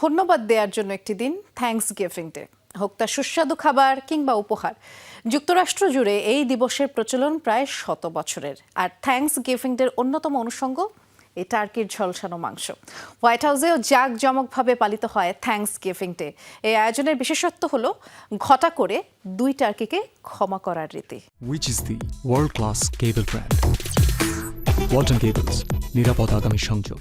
ধন্যবাদ দেওয়ার জন্য একটি দিন থ্যাঙ্কস গিভিং ডে হোক তা সুস্বাদু খাবার কিংবা উপহার। যুক্তরাষ্ট্র জুড়ে এই দিবসের প্রচলন প্রায় শত বছরের। আর থ্যাঙ্কস গিভিং ডের অন্যতম অনুষঙ্গ এই টার্কির ঝলসানো মাংস। হোয়াইট হাউসেও জাঁকজমকভাবে পালিত হয় থ্যাঙ্কস গিভিং ডে এই আয়োজনের বিশেষত্ব হল ঘটা করে দুই টার্কিকে ক্ষমা করার রীতি। Which is the world class cable brand. Walton Cables, নিরাপদ আগামী সংযোগ।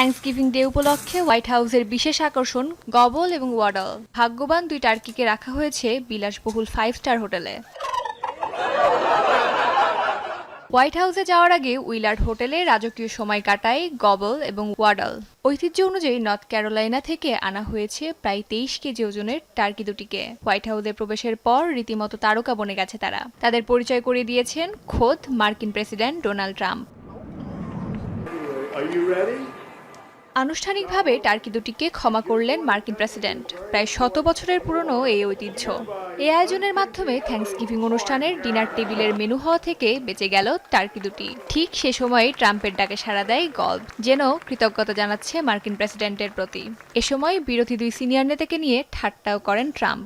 থ্যাঙ্কসগিভিং ডে উপলক্ষে হোয়াইট হাউসের বিশেষ আকর্ষণ গবল এবং ওয়াডল ভাগ্যবান দুই টার্কিকে রাখা হয়েছে বিলাসবহুল ফাইভ স্টার হোটেলে। হোয়াইট হাউসে যাওয়ার আগে উইলার্ড হোটেলে রাজকীয় সময় কাটায় গবল এবং ওয়াডল ঐতিহ্য অনুযায়ী নর্থ ক্যারোলাইনা থেকে আনা হয়েছে প্রায় তেইশ কেজি ওজনের টার্কি দুটিকে। হোয়াইট হাউসে প্রবেশের পর রীতিমতো তারকা বনে গেছে তারা। তাদের পরিচয় করিয়ে দিয়েছেন খোদ মার্কিন president Donald Trump. Are you ready? আনুষ্ঠানিকভাবে টার্কি দুটিকে ক্ষমা করলেন মার্কিন প্রেসিডেন্ট। প্রায় শত বছরের পুরনো এই ঐতিহ্য। এ আয়োজনের মাধ্যমে থ্যাংকস গিভিং অনুষ্ঠানের ডিনার টেবিলের মেনু হওয়া থেকে বেঁচে গেল টার্কি দুটি। ঠিক সে সময় ট্রাম্পের ডাকে সাড়া দেয় গল্ফ, যেন কৃতজ্ঞতা জানাচ্ছে মার্কিন প্রেসিডেন্টের প্রতি। এ সময় বিরোধী দুই সিনিয়র নেতাকে নিয়ে ঠাট্টাও করেন ট্রাম্প।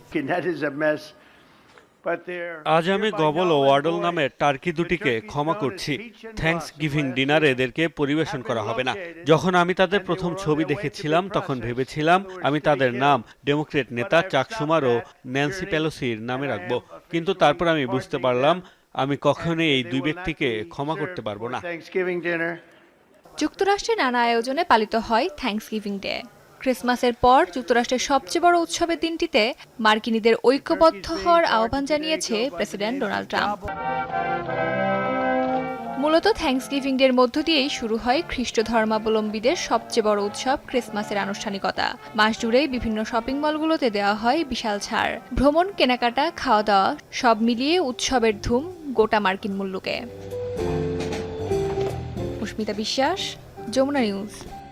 আজ আমি গবল ও ওয়াডল নামের টার্কি দুটিকে ক্ষমা করছি। থ্যাঙ্কস গিভিং ডিনারে এদেরকে পরিবেশন করা হবে না। যখন আমি তাদের প্রথম ছবি দেখেছিলাম তখন ভেবেছিলাম আমি তাদের নাম ডেমোক্রেট নেতা চাক সুমার ও ন্যান্সি পেলোসির নামে রাখব। কিন্তু তারপর আমি বুঝতে পারলাম আমি কখনোই এই দুই ব্যক্তিকে ক্ষমা করতে পারব না। যুক্তরাষ্ট্রে নানা আয়োজনে পালিত হয় থ্যাঙ্কসগিভিং ডে ক্রিসমাসের পর যুক্তরাষ্ট্রের সবচেয়ে বড় উৎসবের দিনটিতে মার্কিনীদের ঐক্যবদ্ধ হওয়ার আহ্বান জানিয়েছে প্রেসিডেন্ট ডোনাল্ড ট্রাম্প। মূলত থ্যাঙ্কসগিভিং ডের মধ্য দিয়েই শুরু হয় খ্রিস্ট ধর্মাবলম্বীদের সবচেয়ে বড় উৎসব ক্রিসমাসের আনুষ্ঠানিকতা। মাস জুড়েই বিভিন্ন শপিং মলগুলোতে দেওয়া হয় বিশাল ছাড়। ভ্রমণ, কেনাকাটা খাওয়া দাওয়া সব মিলিয়ে উৎসবের ধুম গোটা মার্কিন মূল্যকে পুষ্মিতা বিশ্বাস, যমুনা নিউজ।